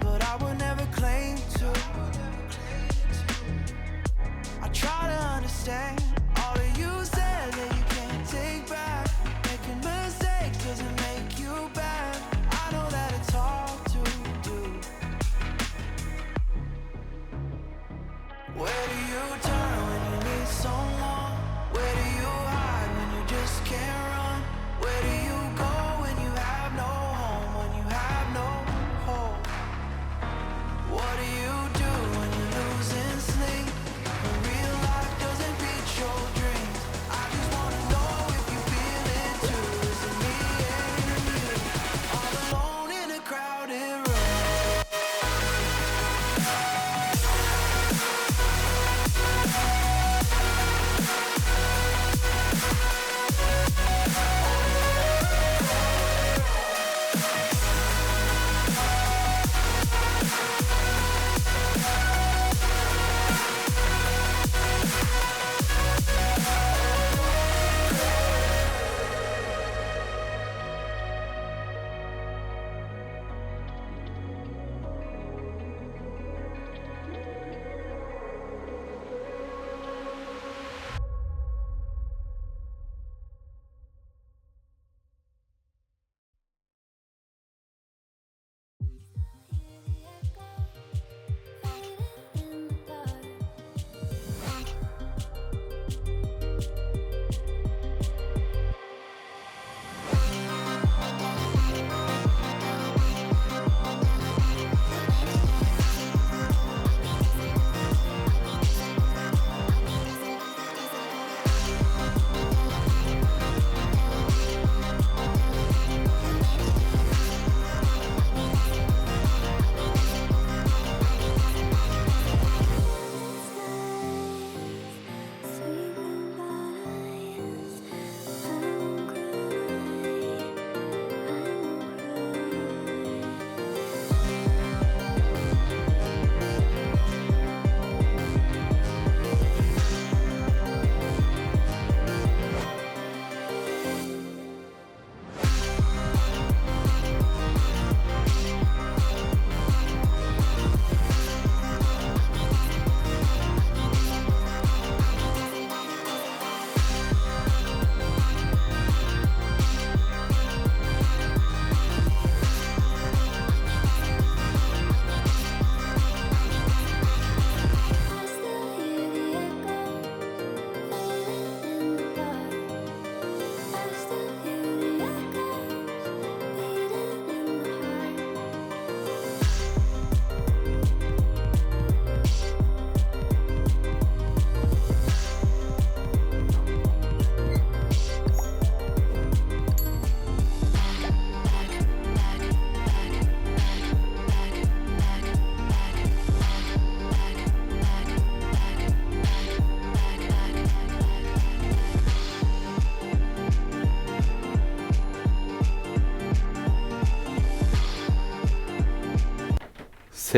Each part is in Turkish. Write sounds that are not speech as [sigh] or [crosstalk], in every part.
but I will never claim to. I try to understand.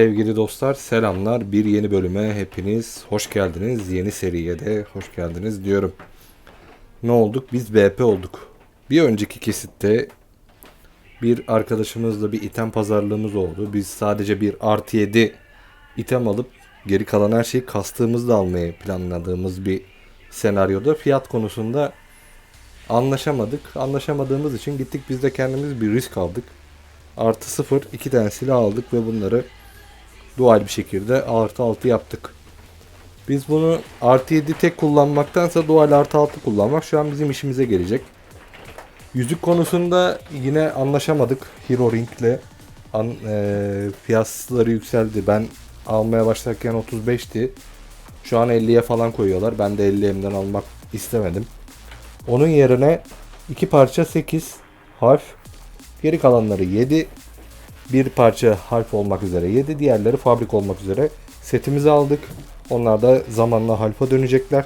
Sevgili dostlar selamlar. Bir yeni bölüme hepiniz hoş geldiniz. Yeni seriye de hoş geldiniz diyorum. Ne olduk? Biz BP olduk. Bir önceki kesitte bir arkadaşımızla bir item pazarlığımız oldu. Biz sadece bir artı 7 item alıp geri kalan her şeyi kastığımızda almayı planladığımız bir senaryoda fiyat konusunda anlaşamadık. Anlaşamadığımız için gittik biz de kendimiz bir risk aldık. Artı 0 iki tane silah aldık ve bunları dual bir şekilde artı 6 yaptık. Biz bunu artı 7 tek kullanmaktansa dual artı 6 kullanmak şu an bizim işimize gelecek. Yüzük konusunda yine anlaşamadık Hero Ring'le. An, e, fiyatları yükseldi. Ben almaya başlarken 35'ti. Şu an 50'ye falan koyuyorlar. Ben de 50'imden almak istemedim. Onun yerine iki parça 8 harf. Geri kalanları 7 bir parça harf olmak üzere 7 diğerleri fabrik olmak üzere setimizi aldık. Onlar da zamanla harfa dönecekler.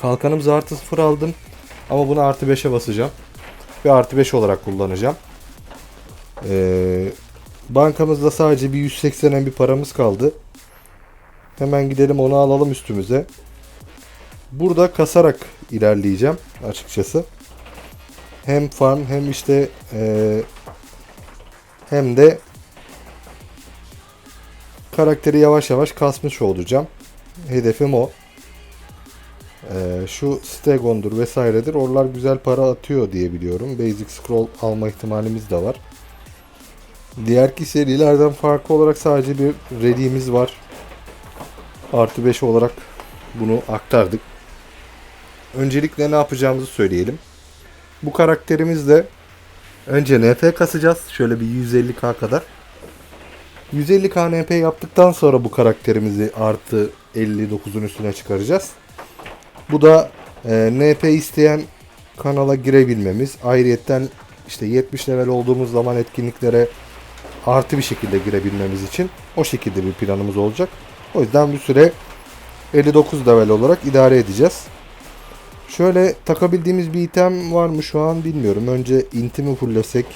Kalkanımızı artı 0 aldım. Ama bunu artı 5'e basacağım. Ve artı 5 olarak kullanacağım. Ee, bankamızda sadece bir 180'en bir paramız kaldı. Hemen gidelim onu alalım üstümüze. Burada kasarak ilerleyeceğim açıkçası. Hem farm hem işte ee, hem de karakteri yavaş yavaş kasmış olacağım. Hedefim o. Ee, şu Stegon'dur vesairedir. Oralar güzel para atıyor diye biliyorum. Basic Scroll alma ihtimalimiz de var. Diğerki serilerden farklı olarak sadece bir ready'miz var. Artı 5 olarak bunu aktardık. Öncelikle ne yapacağımızı söyleyelim. Bu karakterimizle önce NP kasacağız. Şöyle bir 150k kadar. 150k NP yaptıktan sonra bu karakterimizi artı 59'un üstüne çıkaracağız. Bu da e, NP isteyen kanala girebilmemiz. Ayrıyetten işte 70 level olduğumuz zaman etkinliklere artı bir şekilde girebilmemiz için o şekilde bir planımız olacak. O yüzden bir süre 59 level olarak idare edeceğiz. Şöyle takabildiğimiz bir item var mı şu an bilmiyorum. Önce inti mi fullesek?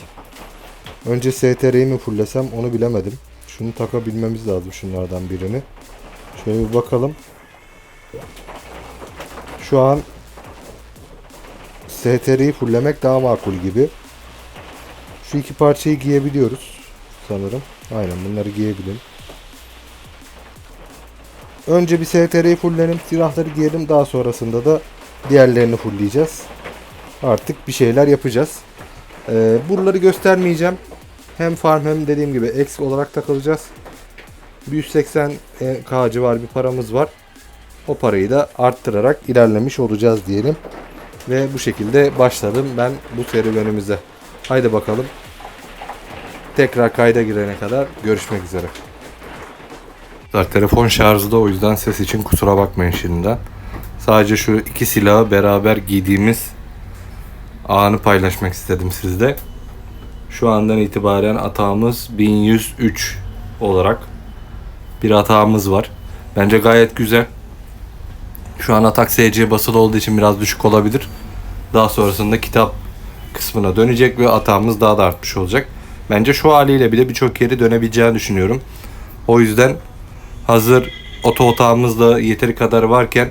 Önce STR'yi mi fullesem onu bilemedim. Şunu takabilmemiz lazım şunlardan birini. Şöyle bir bakalım. Şu an STR'yi fulllemek daha makul gibi. Şu iki parçayı giyebiliyoruz sanırım. Aynen bunları giyebilirim. Önce bir STR'yi fulllerim, silahları giyelim. Daha sonrasında da diğerlerini fullleyeceğiz. Artık bir şeyler yapacağız. Ee, buraları göstermeyeceğim. Hem farm hem dediğim gibi eksik olarak takılacağız. 180k civar bir paramız var. O parayı da arttırarak ilerlemiş olacağız diyelim. Ve bu şekilde başladım ben bu serüvenimize. Haydi bakalım. Tekrar kayda girene kadar görüşmek üzere. Telefon şarjda o yüzden ses için kusura bakmayın şimdiden. Sadece şu iki silahı beraber giydiğimiz anı paylaşmak istedim sizde. Şu andan itibaren atağımız 1103 olarak bir atağımız var. Bence gayet güzel. Şu an atak SC basılı olduğu için biraz düşük olabilir. Daha sonrasında kitap kısmına dönecek ve atağımız daha da artmış olacak. Bence şu haliyle bile birçok yeri dönebileceğini düşünüyorum. O yüzden hazır oto otağımız da yeteri kadar varken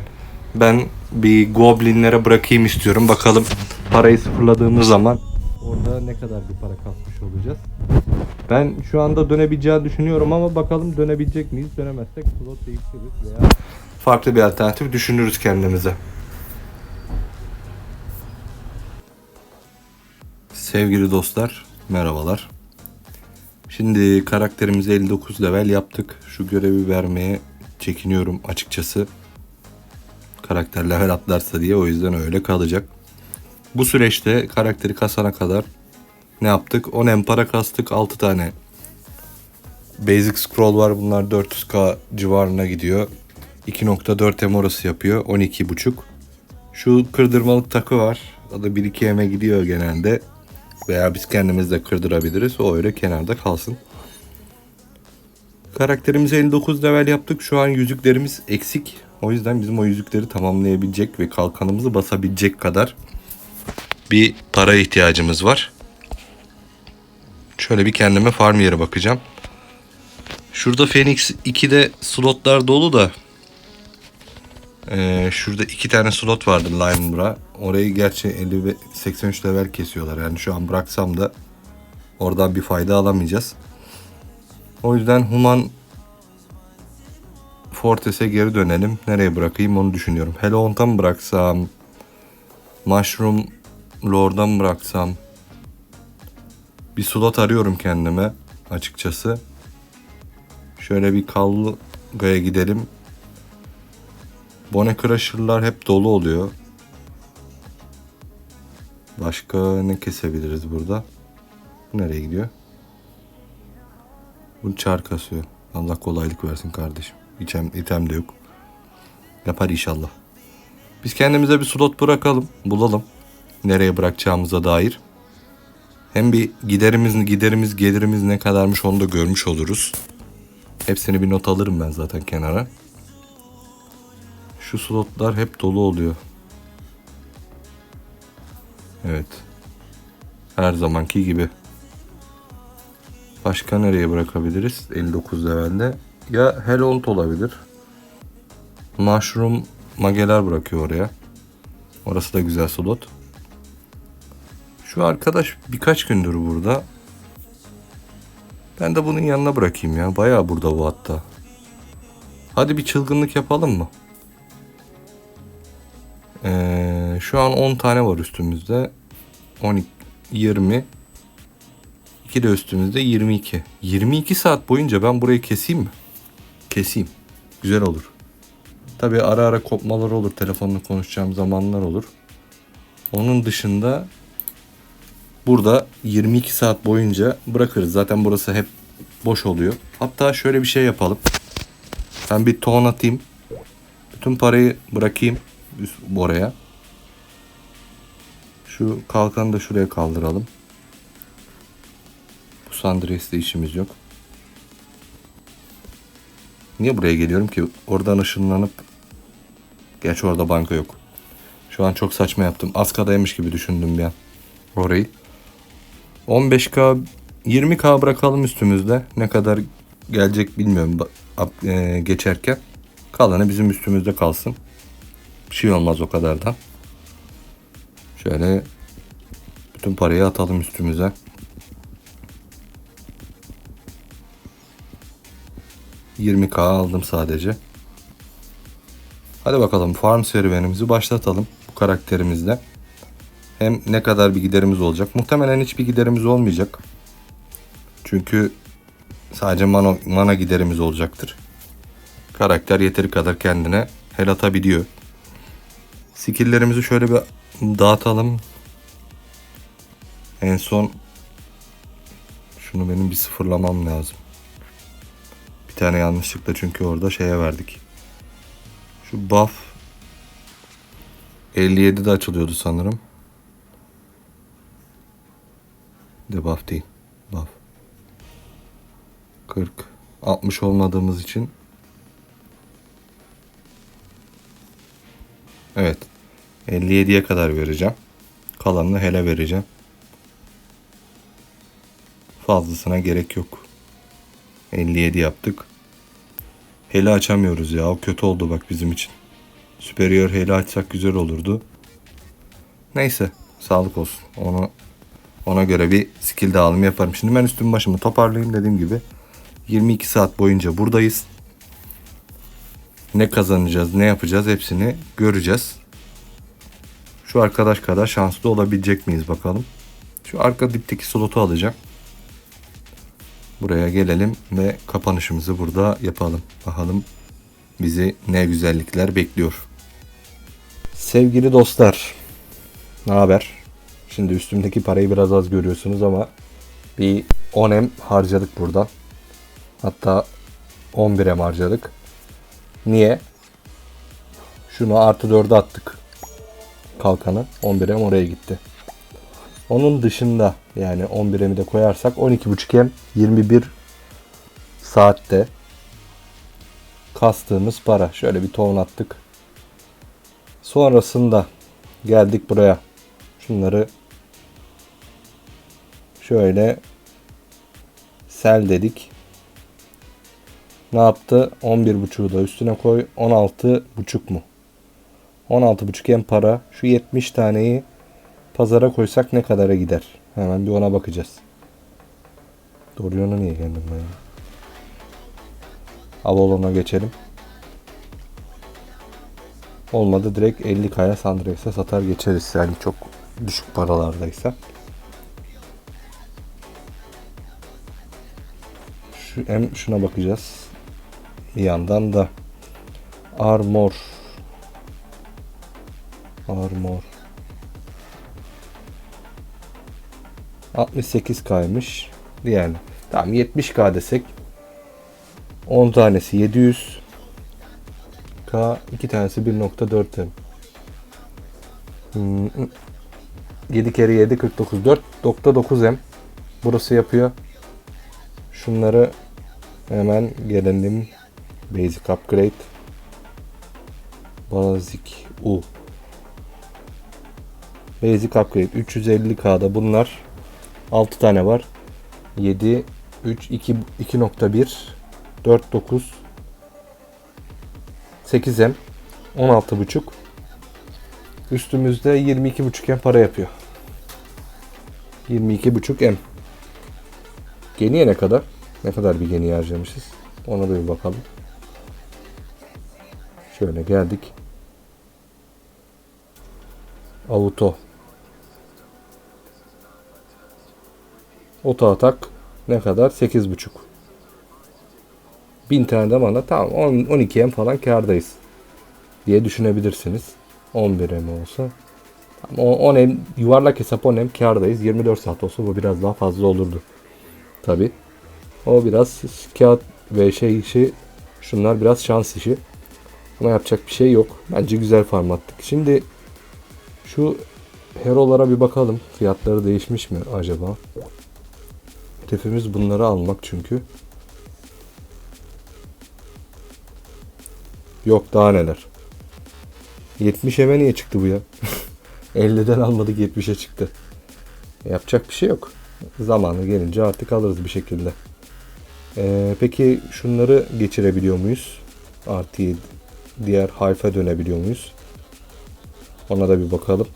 ben bir goblinlere bırakayım istiyorum. Bakalım parayı sıfırladığımız zaman orada ne kadar bir para kasmış olacağız. Ben şu anda dönebileceğini düşünüyorum ama bakalım dönebilecek miyiz? Dönemezsek slot değiştiririz veya farklı bir alternatif düşünürüz kendimize. Sevgili dostlar, merhabalar. Şimdi karakterimizi 59 level yaptık. Şu görevi vermeye çekiniyorum açıkçası. Karakter atlarsa diye o yüzden öyle kalacak. Bu süreçte karakteri kasana kadar ne yaptık? 10 empara kastık 6 tane. Basic scroll var bunlar 400k civarına gidiyor. 2.4 em orası yapıyor 12.5. Şu kırdırmalık takı var. O da 1-2 eme gidiyor genelde. Veya biz kendimiz de kırdırabiliriz. O öyle kenarda kalsın. Karakterimizi 59 level yaptık. Şu an yüzüklerimiz eksik. O yüzden bizim o yüzükleri tamamlayabilecek ve kalkanımızı basabilecek kadar bir para ihtiyacımız var. Şöyle bir kendime farm yeri bakacağım. Şurada Phoenix 2'de slotlar dolu da ee, şurada iki tane slot vardı Lime'ra. Orayı gerçi 50 ve 83 level kesiyorlar. Yani şu an bıraksam da oradan bir fayda alamayacağız. O yüzden Human Fortress'e geri dönelim. Nereye bırakayım onu düşünüyorum. Hellont'a mı bıraksam? Mushroom Lord'a mı bıraksam? Bir slot arıyorum kendime açıkçası. Şöyle bir Kalluga'ya gidelim. Bone Crusher'lar hep dolu oluyor. Başka ne kesebiliriz burada? Bu nereye gidiyor? Bu çar kasıyor. Allah kolaylık versin kardeşim. İtem, item de yok. Yapar inşallah. Biz kendimize bir slot bırakalım. Bulalım. Nereye bırakacağımıza dair. Hem bir giderimiz, giderimiz, gelirimiz ne kadarmış onu da görmüş oluruz. Hepsini bir not alırım ben zaten kenara. Şu slotlar hep dolu oluyor. Evet. Her zamanki gibi. Başka nereye bırakabiliriz? 59 levelde. Ya Hellont olabilir. Mushroom mageler bırakıyor oraya. Orası da güzel slot. Şu arkadaş birkaç gündür burada. Ben de bunun yanına bırakayım ya. Bayağı burada bu hatta. Hadi bir çılgınlık yapalım mı? Ee, şu an 10 tane var üstümüzde. 12, 20. 2 de üstümüzde 22. 22 saat boyunca ben burayı keseyim mi? Keseyim. Güzel olur. Tabi ara ara kopmalar olur. Telefonla konuşacağım zamanlar olur. Onun dışında burada 22 saat boyunca bırakırız. Zaten burası hep boş oluyor. Hatta şöyle bir şey yapalım. Ben bir ton atayım. Bütün parayı bırakayım oraya. Şu kalkanı da şuraya kaldıralım. Bu Sandres'te işimiz yok. Niye buraya geliyorum ki? Oradan ışınlanıp Gerçi orada banka yok. Şu an çok saçma yaptım. Askadaymış gibi düşündüm bir an. Orayı. 15k 20k bırakalım üstümüzde. Ne kadar gelecek bilmiyorum e, geçerken. Kalanı bizim üstümüzde kalsın. Bir şey olmaz o kadar da. Şöyle bütün parayı atalım üstümüze. ...20k aldım sadece. Hadi bakalım farm serüvenimizi başlatalım bu karakterimizle. Hem ne kadar bir giderimiz olacak. Muhtemelen hiçbir giderimiz olmayacak. Çünkü sadece mana, mana giderimiz olacaktır. Karakter yeteri kadar kendine hel atabiliyor. Skill'lerimizi şöyle bir dağıtalım. En son şunu benim bir sıfırlamam lazım. Tane yanlışlıkla çünkü orada şeye verdik. Şu buff 57'de açılıyordu sanırım. De buff değil. Buff. 40. 60 olmadığımız için. Evet. 57'ye kadar vereceğim. Kalanını hele vereceğim. Fazlasına gerek yok. 57 yaptık. Hele açamıyoruz ya. O kötü oldu bak bizim için. Superior hele açsak güzel olurdu. Neyse. Sağlık olsun. Onu ona göre bir skill dağılımı yaparım. Şimdi ben üstüm başımı toparlayayım dediğim gibi. 22 saat boyunca buradayız. Ne kazanacağız, ne yapacağız hepsini göreceğiz. Şu arkadaş kadar şanslı olabilecek miyiz bakalım. Şu arka dipteki slotu alacağım. Buraya gelelim ve kapanışımızı burada yapalım. Bakalım bizi ne güzellikler bekliyor. Sevgili dostlar, ne haber? Şimdi üstümdeki parayı biraz az görüyorsunuz ama bir 10M harcadık buradan. Hatta 11M harcadık. Niye? Şunu artı 4'e attık. Kalkanı. 11M oraya gitti. Onun dışında yani 11M'i de koyarsak 12.5M 21 saatte kastığımız para. Şöyle bir ton attık. Sonrasında geldik buraya. Şunları şöyle sel dedik. Ne yaptı? 11.5'u da üstüne koy. 16.5 mu? 16.5 hem para. Şu 70 taneyi pazara koysak ne kadara gider? Hemen bir ona bakacağız. Doğru niye geldim ben? ya? Avalon'a geçelim. Olmadı direkt 50 kaya Sandrex'e satar geçeriz yani çok düşük paralardaysa. Şu hem şuna bakacağız. Bir yandan da armor armor 68 kaymış. Yani tamam 70k desek 10 tanesi 700 K 2 tanesi 1.4 M. Hmm, 7 kere 7 49 4.9 M. Burası yapıyor. Şunları hemen gelelim. Basic upgrade. Basic U. Basic upgrade 350K'da bunlar 6 tane var. 7 3 2 2.1 4 9 8M 16.5 Üstümüzde 22.5 M para yapıyor. 22.5 M. Geniye ne kadar? Ne kadar bir geniye harcamışız? Ona da bir bakalım. Şöyle geldik. Auto. Oto atak ne kadar? 8.5. 1000 tane de mana tamam 10, 12 M falan kardayız diye düşünebilirsiniz. 11 M olsa. Ama 10 M yuvarlak hesap 10 M kardayız. 24 saat olsa bu biraz daha fazla olurdu. Tabi. O biraz kağıt ve şey işi şunlar biraz şans işi. Ama yapacak bir şey yok. Bence güzel farm attık. Şimdi şu herolara bir bakalım. Fiyatları değişmiş mi acaba? Hedefimiz bunları almak çünkü. Yok daha neler. 70 eme niye çıktı bu ya? [laughs] 50'den almadık 70'e çıktı. Yapacak bir şey yok. Zamanı gelince artık alırız bir şekilde. Ee, peki şunları geçirebiliyor muyuz? Artı diğer harfe dönebiliyor muyuz? Ona da bir bakalım.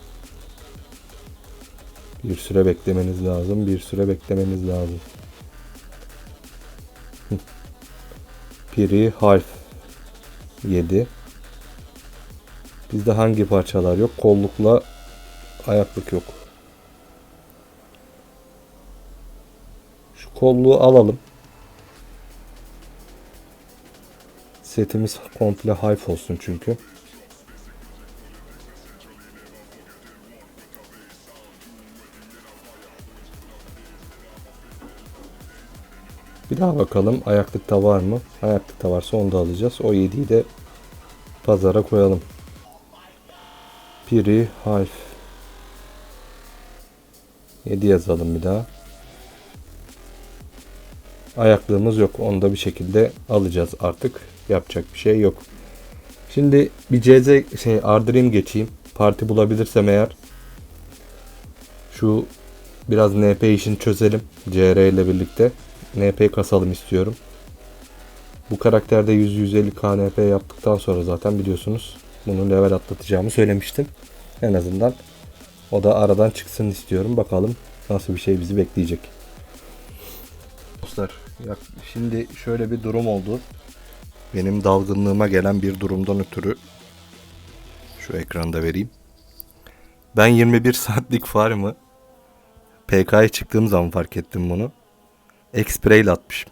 Bir süre beklemeniz lazım. Bir süre beklemeniz lazım. Piri harf 7. Bizde hangi parçalar yok? Kollukla ayaklık yok. Şu kolluğu alalım. Setimiz komple hayf olsun çünkü. Bir daha bakalım ayaklıkta var mı? Ayaklıkta varsa onu da alacağız. O 7'yi de pazara koyalım. Piri harf 7 yazalım bir daha. Ayaklığımız yok. Onu da bir şekilde alacağız artık. Yapacak bir şey yok. Şimdi bir CZ şey Ardrim geçeyim. Parti bulabilirsem eğer şu biraz NP işini çözelim. CR ile birlikte. NP kasalım istiyorum. Bu karakterde 100-150 KNP yaptıktan sonra zaten biliyorsunuz bunu level atlatacağımı söylemiştim. En azından o da aradan çıksın istiyorum. Bakalım nasıl bir şey bizi bekleyecek. Dostlar şimdi şöyle bir durum oldu. Benim dalgınlığıma gelen bir durumdan ötürü şu ekranda vereyim. Ben 21 saatlik farmı PK'ya çıktığım zaman fark ettim bunu. X-Spray ile atmışım.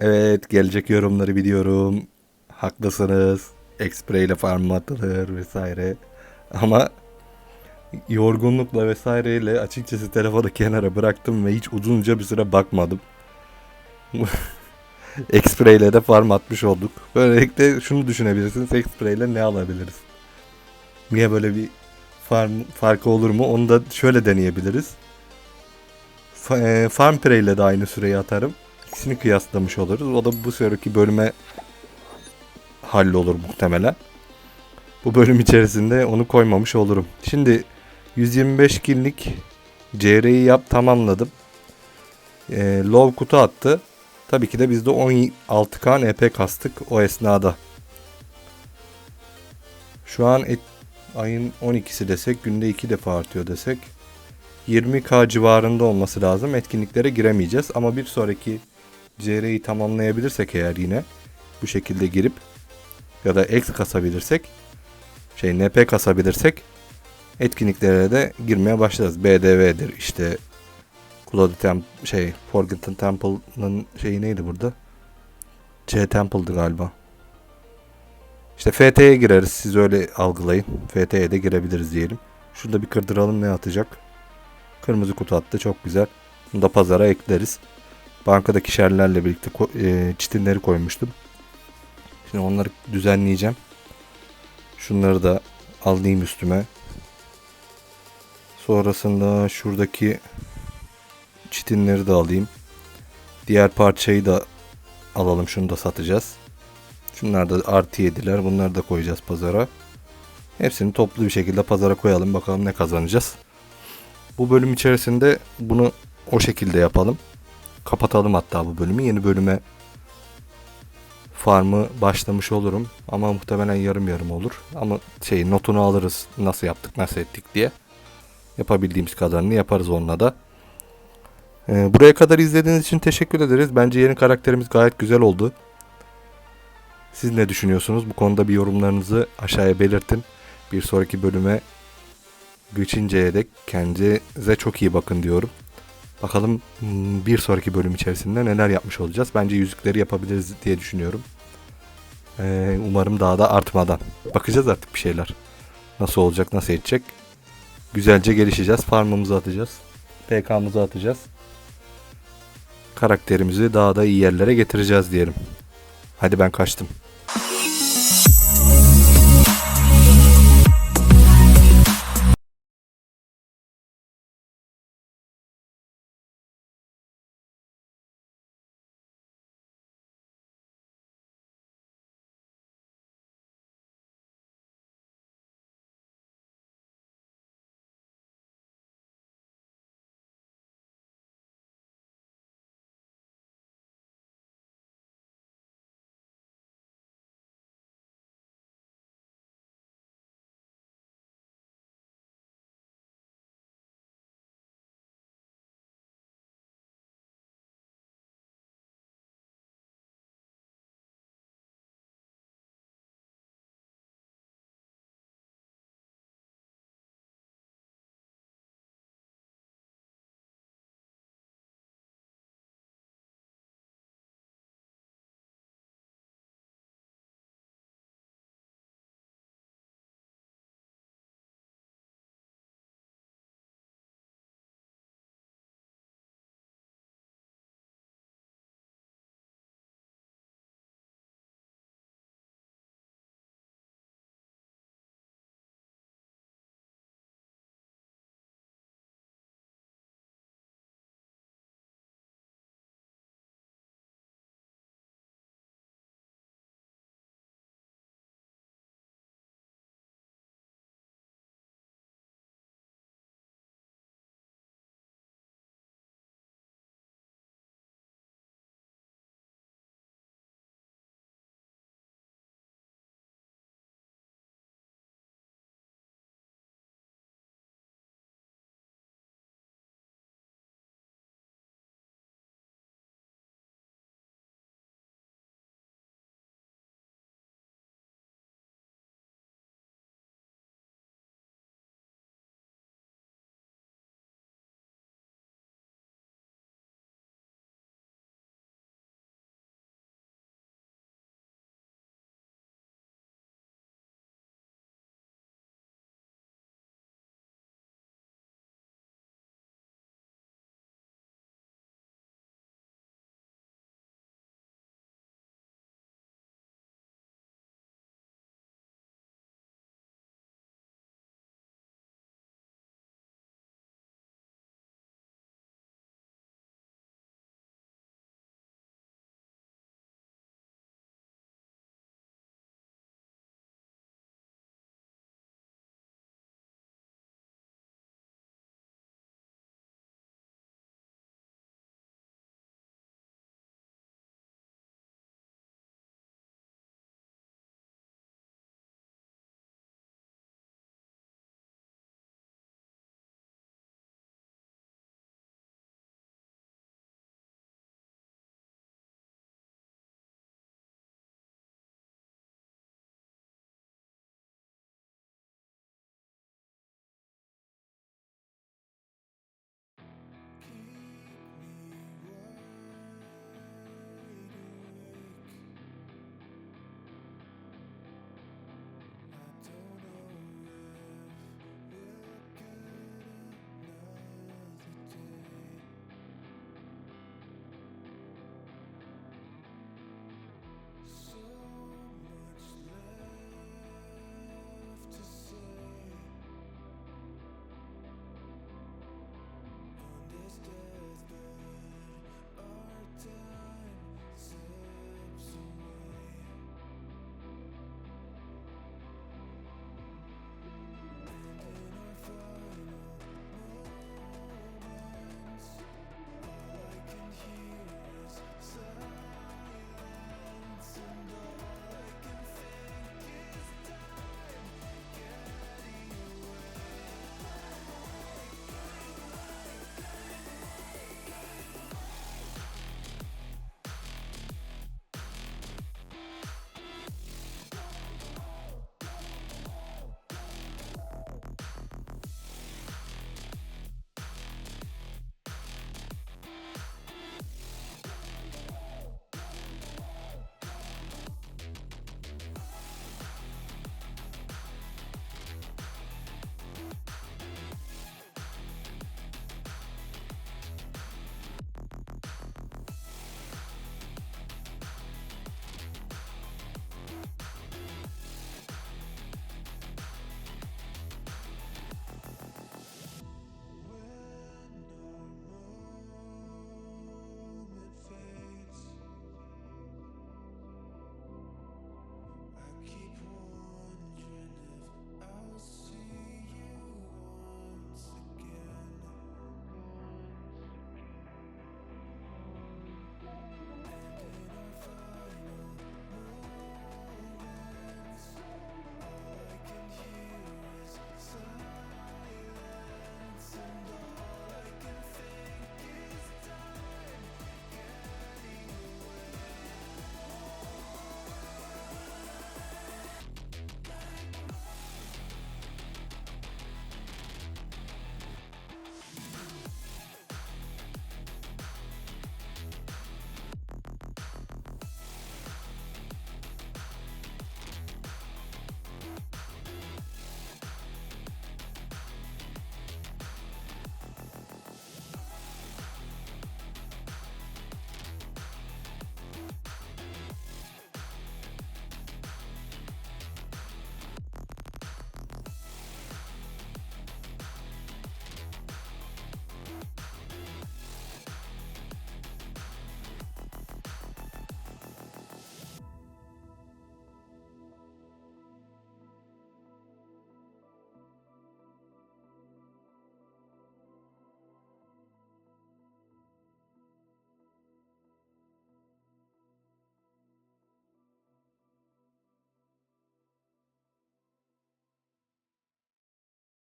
evet gelecek yorumları biliyorum. Haklısınız. X-Spray ile farm atılır vesaire. Ama yorgunlukla vesaireyle açıkçası telefonu kenara bıraktım ve hiç uzunca bir süre bakmadım. [laughs] X-Spray ile de farm atmış olduk. Böylelikle şunu düşünebilirsiniz. X-Spray ile ne alabiliriz? Niye böyle bir farm farkı olur mu? Onu da şöyle deneyebiliriz. E, Farm ile de aynı süreyi atarım. İkisini kıyaslamış oluruz. O da bu sonraki bölüme hallolur muhtemelen. Bu bölüm içerisinde onu koymamış olurum. Şimdi 125 killik CR'yi yap tamamladım. E, low kutu attı. Tabii ki de biz de 16K NP kastık o esnada. Şu an et, ayın 12'si desek günde 2 defa artıyor desek 20K civarında olması lazım. Etkinliklere giremeyeceğiz ama bir sonraki CR'yi tamamlayabilirsek eğer yine bu şekilde girip ya da X kasabilirsek şey NP kasabilirsek etkinliklere de girmeye başlarız. BDV'dir işte Cloud Temp şey Forgotten Temple'ın şeyi neydi burada? C Temple'dı galiba. İşte FT'ye gireriz. Siz öyle algılayın. FT'ye de girebiliriz diyelim. Şurada bir kırdıralım ne atacak? Kırmızı kutu attı. Çok güzel. Bunu da pazara ekleriz. Bankadaki şerlerle birlikte e, çitinleri koymuştum. Şimdi onları düzenleyeceğim. Şunları da alayım üstüme. Sonrasında şuradaki çitinleri de alayım. Diğer parçayı da alalım. Şunu da satacağız. Şunlar da artı yediler. Bunları da koyacağız pazara. Hepsini toplu bir şekilde pazara koyalım. Bakalım ne kazanacağız. Bu bölüm içerisinde bunu o şekilde yapalım. Kapatalım hatta bu bölümü. Yeni bölüme farmı başlamış olurum. Ama muhtemelen yarım yarım olur. Ama şey notunu alırız. Nasıl yaptık, nasıl ettik diye. Yapabildiğimiz kadarını yaparız onunla da. Ee, buraya kadar izlediğiniz için teşekkür ederiz. Bence yeni karakterimiz gayet güzel oldu. Siz ne düşünüyorsunuz? Bu konuda bir yorumlarınızı aşağıya belirtin. Bir sonraki bölüme geçinceye dek kendinize çok iyi bakın diyorum. Bakalım hmm, bir sonraki bölüm içerisinde neler yapmış olacağız. Bence yüzükleri yapabiliriz diye düşünüyorum. Ee, umarım daha da artmadan. Bakacağız artık bir şeyler. Nasıl olacak, nasıl edecek. Güzelce gelişeceğiz. Farmımızı atacağız. PK'mızı atacağız. Karakterimizi daha da iyi yerlere getireceğiz diyelim. Hadi ben kaçtım. you.